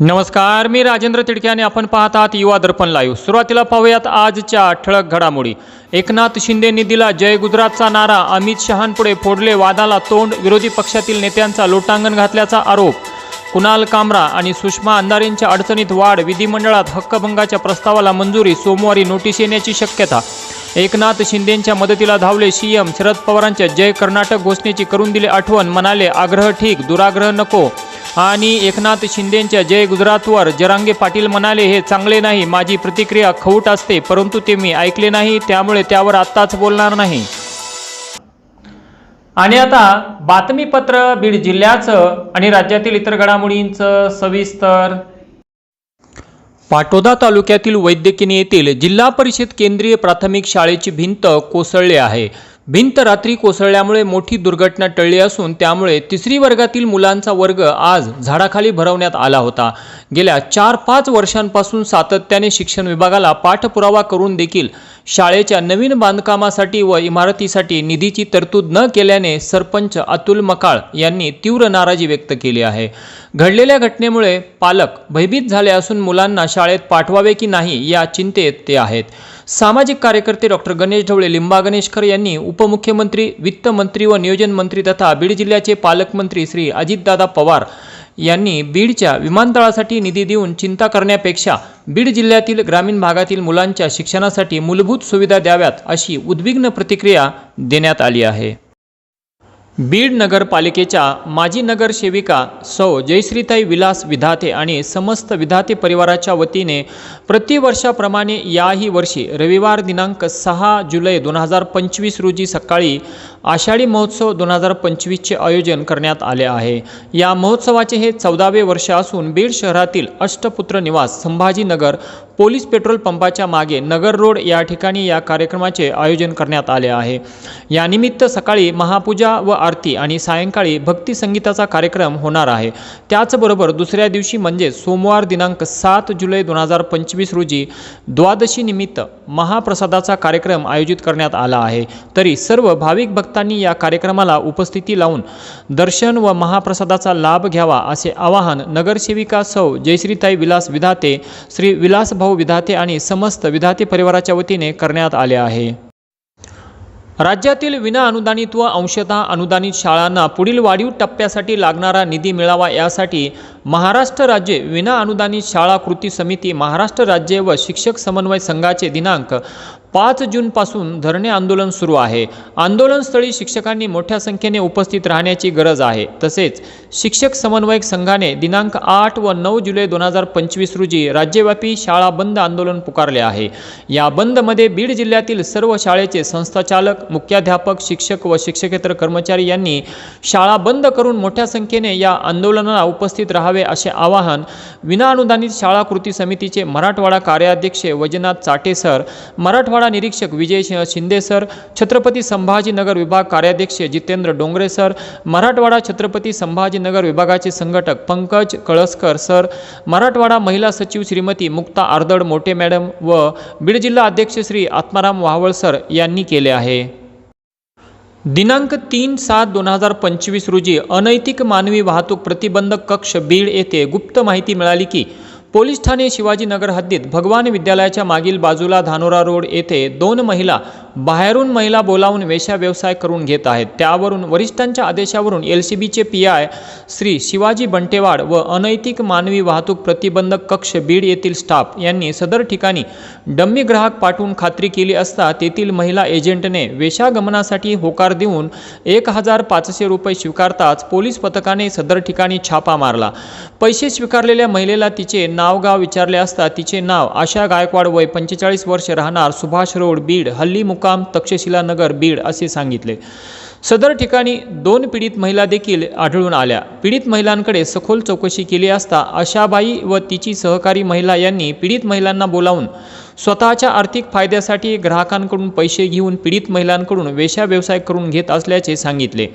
नमस्कार मी राजेंद्र तिडके आणि आपण पाहत आहात युवा दर्पण लाईव्ह सुरुवातीला पाहूयात आजच्या ठळक घडामोडी. एकनाथ शिंदेंनी दिला जय गुजरातचा नारा अमित शहांपुढे फोडले वादाला तोंड विरोधी पक्षातील नेत्यांचा लोटांगण घातल्याचा आरोप. कुणाल कामरा आणि सुषमा अंधारेंच्या अडचणीत वाढ विधिमंडळात हक्कभंगाच्या प्रस्तावाला मंजुरी सोमवारी नोटीस येण्याची शक्यता. एकनाथ शिंदेंच्या मदतीला धावले सीएम शरद पवारांच्या जय कर्नाटक घोषणेची करून दिली आठवण म्हणाले आग्रह ठीक दुराग्रह नको. आणि एकनाथ शिंदेंच्या जय गुजरातवर जरांगे पाटील म्हणाले हे चांगले नाही माझी प्रतिक्रिया खऊट असते परंतु ते मी ऐकले नाही त्यामुळे त्यावर आत्ताच बोलणार नाही. आणि आता बातमीपत्र बीड जिल्ह्याचं आणि राज्यातील इतर घडामोडींचं सविस्तर. पाटोदा तालुक्यातील वैद्यकिनी येथील जिल्हा परिषद केंद्रीय प्राथमिक शाळेची भिंत कोसळली आहे. भिंत रात्री कोसळल्यामुळे मोठी दुर्घटना टळली असून त्यामुळे तिसरी वर्गातील मुलांचा वर्ग आज झाडाखाली भरवण्यात आला होता. गेल्या चार पाच वर्षांपासून सातत्याने शिक्षण विभागाला पाठपुरावा करून देखील शाळेच्या नवीन बांधकामासाठी व इमारतीसाठी निधीची तरतूद न केल्याने सरपंच अतुल मकाळ यांनी तीव्र नाराजी व्यक्त केली आहे. घडलेल्या घटनेमुळे पालक भयभीत झाले असून मुलांना शाळेत पाठवावे की नाही या चिंतेत ते आहेत. सामाजिक कार्यकर्ते डॉक्टर गणेश ढवळे लिंबा गणेशकर यांनी उपमुख्यमंत्री वित्तमंत्री व नियोजन मंत्री तथा बीड जिल्ह्याचे पालकमंत्री श्री अजितदादा पवार यांनी बीडच्या विमानतळासाठी निधी देऊन चिंता करण्यापेक्षा बीड जिल्ह्यातील ग्रामीण भागातील मुलांच्या शिक्षणासाठी मूलभूत सुविधा द्याव्यात अशी उद्विग्न प्रतिक्रिया देण्यात आली आहे. बीड नगरपालिकेच्या माजी नगरसेविका सौ जयश्रीताई विलास विधाते आणि समस्त विधाते परिवाराच्या वतीने प्रतिवर्षाप्रमाणे याही वर्षी रविवार दिनांक सहा जुलै दोन हजार पंचवीस रोजी सकाळी आषाढी महोत्सव दोन हजार पंचवीसचे आयोजन करण्यात आले आहे. या महोत्सवाचे हे चौदावे वर्ष असून बीड शहरातील अष्टपुत्र निवास संभाजीनगर पोलीस पेट्रोल पंपाच्या मागे नगर रोड या ठिकाणी या कार्यक्रमाचे आयोजन करण्यात आले आहे. यानिमित्त सकाळी महापूजा व आरती आणि सायंकाळी भक्ती संगीताचा कार्यक्रम होणार आहे. त्याचबरोबर दुसऱ्या दिवशी म्हणजे सोमवार दिनांक सात जुलै दोन हजार पंचवीस रोजी द्वादशीनिमित्त महाप्रसादाचा कार्यक्रम आयोजित करण्यात आला आहे. तरी सर्व भाविक भक्तांनी या कार्यक्रमाला उपस्थिती लावून दर्शन व महाप्रसादाचा लाभ घ्यावा असे आवाहन नगरसेविका सौ जयश्रीताई विलास विधाते श्री विलास भाऊ विधाते आणि समस्त विधाते परिवाराच्या वतीने करण्यात आले आहे. राज्यातील विना अनुदानित व अंशतः अनुदानित शाळांना पुढील वाढीव टप्प्यासाठी लागणारा निधी मिळावा यासाठी महाराष्ट्र राज्य विना अनुदानित शाळा कृती समिती महाराष्ट्र राज्य व शिक्षक समन्वय संघाचे दिनांक पाच जूनपासून धरणे आंदोलन सुरू आहे. आंदोलनस्थळी शिक्षकांनी मोठ्या संख्येने उपस्थित राहण्याची गरज आहे. तसेच शिक्षक समन्वयक संघाने दिनांक आठ व नऊ जुलै दोन हजार पंचवीस रोजी राज्यव्यापी शाळा बंद आंदोलन पुकारले आहे. या बंदमध्ये बीड जिल्ह्यातील सर्व शाळेचे संस्थाचालक मुख्याध्यापक शिक्षक व शिक्षकेतर कर्मचारी यांनी शाळा बंद करून मोठ्या संख्येने या आंदोलनाला उपस्थित राहावे असे आवाहन विनाअनुदानित शाळा कृती समितीचे मराठवाडा कार्याध्यक्ष वैजनाथ चाटे सर मराठवाडा निरीक्षक विजय शिंदे सर छत्रपती संभाजीनगर विभाग कार्याध्यक्ष जितेंद्र डोंगरे सर मराठवाडा छत्रपती संभाजीनगर विभागाचे संघटक पंकज कळसकर सर मराठवाडा महिला सचिव श्रीमती मुक्ता आर्दड मोठे मॅडम व बीड जिल्हा अध्यक्ष श्री आत्माराम वाहवळ सर यांनी केले आहे. दिनांक तीन सात दोन हजार पंचवीस रोजी अनैतिक मानवी वाहतूक प्रतिबंधक कक्ष बीड येथे गुप्त माहिती मिळाली की पोलीस ठाणे शिवाजीनगर हद्दीत भगवान विद्यालयाच्या मागील बाजूला धानोरा रोड येथे दोन महिला बाहेरून महिला बोलावून वेशा व्यवसाय करून घेत आहेत. त्यावरून वरिष्ठांच्या आदेशावरून एल सी बीचे पी आय श्री शिवाजी बंटेवाड व अनैतिक मानवी वाहतूक प्रतिबंधक कक्ष बीड येथील स्टाफ यांनी सदर ठिकाणी डम्मी ग्राहक पाठवून खात्री केली असता तेथील महिला एजंटने वेशागमनासाठी होकार देऊन एक हजार पाचशे रुपये स्वीकारताच पोलीस पथकाने सदर ठिकाणी छापा मारला. पैसे स्वीकारलेल्या महिलेला तिचे नाव गाव विचारले असता तिचे नाव आशा गायकवाड वय पंचेचाळीस वर्ष राहणार सुभाष रोड बीड हल्ली मुकाम तक्षशिला नगर बीड असे सांगितले. सदर ठिकाणी दोन पीडित महिला देखील आढळून आल्या. पीडित महिलांकडे सखोल चौकशी केली असता आशाबाई व तिची सहकारी महिला यांनी पीडित महिलांना बोलावून स्वतःच्या आर्थिक फायद्यासाठी ग्राहकांकडून पैसे घेऊन पीडित महिलांकडून वेश्या व्यवसाय करून घेत असल्याचे सांगितले.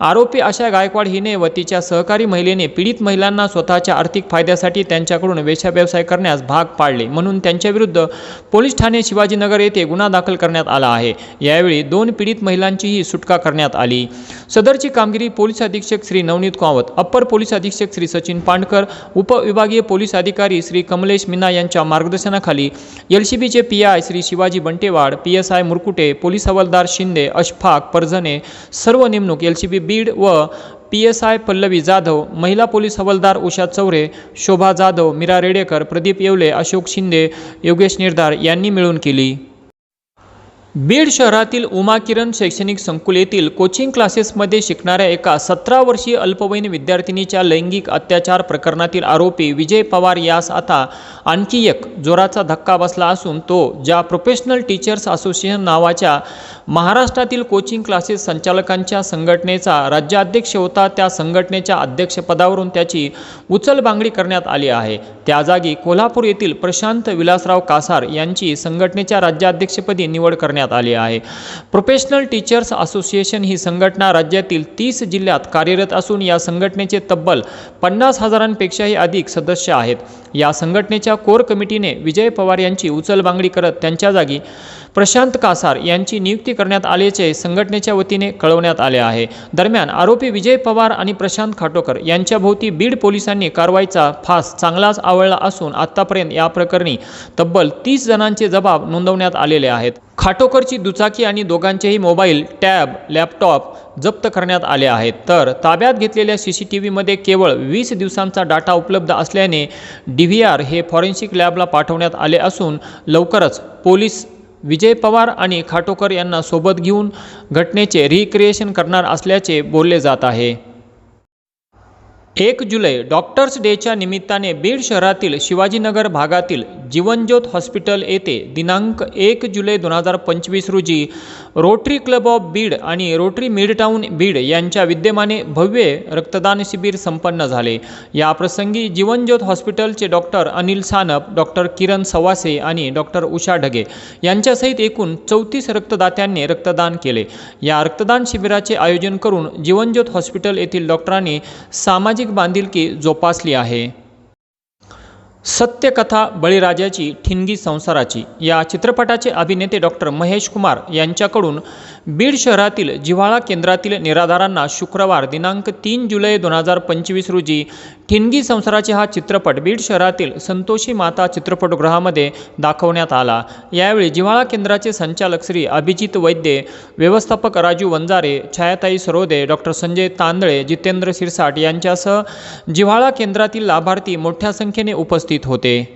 आरोपी आशा गायकवाड हिने व तिच्या सहकारी महिलेने पीडित महिलांना स्वतःच्या आर्थिक फायद्यासाठी त्यांच्याकडून वेश्या व्यवसाय करण्यास भाग पाडले म्हणून त्यांच्याविरुद्ध पोलीस ठाणे शिवाजीनगर येथे गुन्हा दाखल करण्यात आला आहे. यावेळी दोन पीडित महिलांचीही सुटका करण्यात आली. सदरची कामगिरी पोलीस अधीक्षक श्री नवनीत कावत अप्पर पोलीस अधीक्षक श्री सचिन पांडकर उपविभागीय पोलीस अधिकारी श्री कमलेश मीना यांच्या मार्गदर्शनाखाली एल सी बीचे P I Shri Shivaji Bantewad P S I Murkute police हवालदार शिंदे अशफाक परजने सर्व नेमणूक एल सी बी बीड व P S I Pallavi Jadhav महिला पोलीस हवालदार उषा चौरे शोभा जाधव मीरा रेडेकर प्रदीप येवले अशोक शिंदे योगेश निर्धार यांनी मिळून केली. बीड शहरातील उमा किरण शैक्षणिक संकुल येथील कोचिंग क्लासेसमध्ये शिकणाऱ्या एका सतरा वर्षीय अल्पवयीन विद्यार्थिनीच्या लैंगिक अत्याचार प्रकरणातील आरोपी विजय पवार यास आता आणखी एक जोराचा धक्का बसला असून तो ज्या प्रोफेशनल टीचर्स असोसिएशन नावाच्या महाराष्ट्रातील कोचिंग क्लासेस संचालकांच्या संघटनेचा राज्याध्यक्ष होता त्या संघटनेच्या अध्यक्षपदावरून त्याची उचलबांगडी करण्यात आली आहे. त्या जागी कोल्हापूर येथील प्रशांत विलासराव कासार यांची संघटनेच्या राज्याध्यक्षपदी निवड करण्यात आली आहे. प्रोफेशनल टीचर्स असोसिएशन ही संघटना राज्यातील तीस जिल्ह्यात कार्यरत असून या संघटनेचे तब्बल पन्नास हजारांपेक्षाही अधिक सदस्य आहेत. या संघटनेच्या कोर कमिटीने विजय पवार यांची उचलबांगडी करत त्यांच्या जागी प्रशांत कासार यांची नियुक्ती करण्यात आल्याचे संघटनेच्या वतीने कळवण्यात आले आहे. दरम्यान आरोपी विजय पवार आणि प्रशांत खाटोकर यांच्याभोवती बीड पोलिसांनी कारवाईचा फास चांगलाच आवळला असून आतापर्यंत या प्रकरणी तब्बल तीस जणांचे जबाब नोंदवण्यात आलेले आहेत. खाटोकरची दुचाकी आणि दोघांचेही मोबाईल टॅब लॅपटॉप जप्त करण्यात आले आहेत. तर ताब्यात घेतलेल्या सी सी टी व्हीमध्ये केवळ वीस दिवसांचा डाटा उपलब्ध असल्याने डी व्ही आर हे फॉरेन्सिक लॅबला पाठवण्यात आले असून लवकरच पोलीस विजय पवार आणि खाटोकर यांना सोबत घेऊन घटनेचे रिक्रिएशन करणार असल्याचे बोलले जात आहे. एक जुलै डॉक्टर्स डेच्या निमित्ताने बीड शहरातील शिवाजीनगर भागातील जीवनज्योत हॉस्पिटल येथे दिनांक एक जुलै दोन हजार पंचवीस रोजी रोटरी क्लब ऑफ बीड आणि रोटरी मिडटाऊन बीड यांच्या विद्यमाने भव्य रक्तदान शिबिर संपन्न झाले. या प्रसंगी जीवनज्योत हॉस्पिटलचे डॉक्टर अनिल सानप डॉक्टर किरण सवासे आणि डॉक्टर उषा ढगे यांच्यासहित एकूण चौतीस रक्तदात्यांनी रक्तदान केले. या रक्तदान शिबिराचे आयोजन करून जीवनज्योत हॉस्पिटल येथील डॉक्टरांनी सामाजिक बांधिलकी जोपासली आहे. सत्यकथा बळीराजाची ठिणगी संसाराची या चित्रपटाचे अभिनेते डॉक्टर महेश कुमार यांच्याकडून बीड शहरातील जिव्हाळा केंद्रातील निराधारांना शुक्रवार दिनांक तीन जुलै दोन हजार पंचवीस रोजी ठिणगी संसाराचे हा चित्रपट बीड शहरातील संतोषी माता चित्रपटगृहामध्ये दाखवण्यात आला. यावेळी जिव्हाळा केंद्राचे संचालक श्री अभिजित वैद्य व्यवस्थापक राजू वंजारे छायाताई सरोदे डॉक्टर संजय तांदळे जितेंद्र शिरसाट यांच्यासह जिव्हाळा केंद्रातील लाभार्थी मोठ्या संख्येने उपस्थित होते.